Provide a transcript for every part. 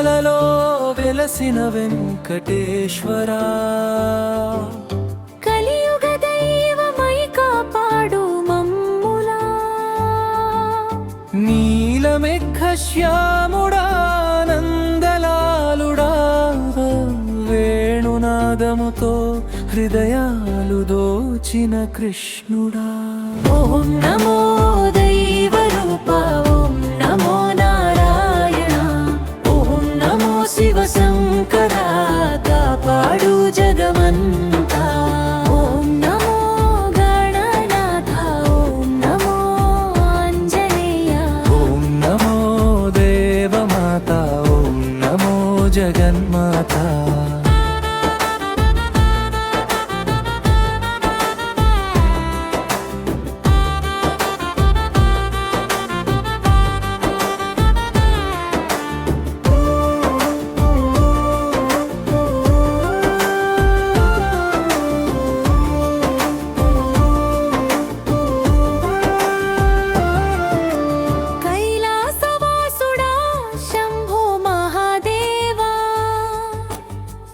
తిరుమలలో వెలసిన వెంకటేశ్వరా. కలియుగ దైవమై కాపాడు మమ్ములా నీలమెఘ శ్యాముడా నందలాలుడా వేణునాదముతో హృదయాలు దోచిన కృష్ణుడా. ఓం నమో దైవ రూప జగన్మాతా.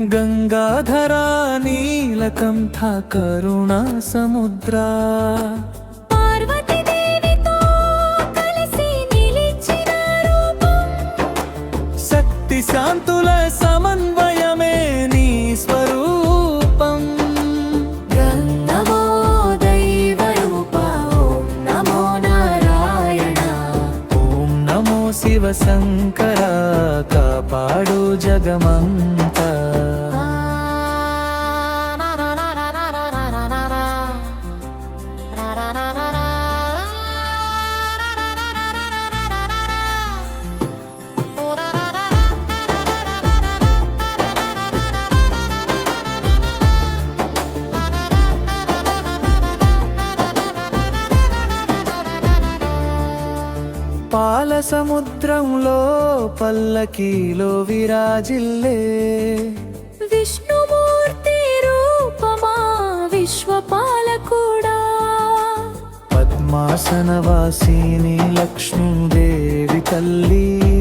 గంగాధరా నీలకంఠ కరుణా సముద్రా. పార్వతీ దేవితో కలిసి నిలిచిన రూపం. శక్తి శాంతుల సమన్వయమే నీ స్వరూపం. నమో దైవ రూప ఓం నమో నారాయణ. ఓం నమో పాల సముద్రంలో పల్లకీలో విరాజిల్లే. విష్ణుమూర్తి రూపమా విశ్వపాలకుడా? పద్మాసన వాసిని లక్ష్మీదేవి తల్లి.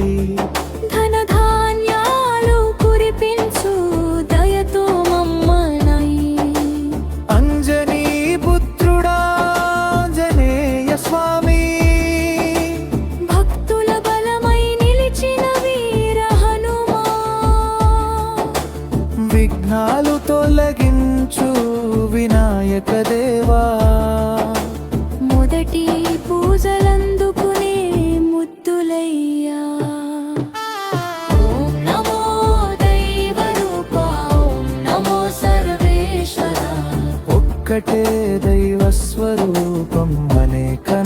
విఘ్నాలు తొలగించు వినాయక దేవా. మొదటి పూజలందుకునే ముద్దులయ్యా. ఒక్కటే దైవ స్వరూపం అనేక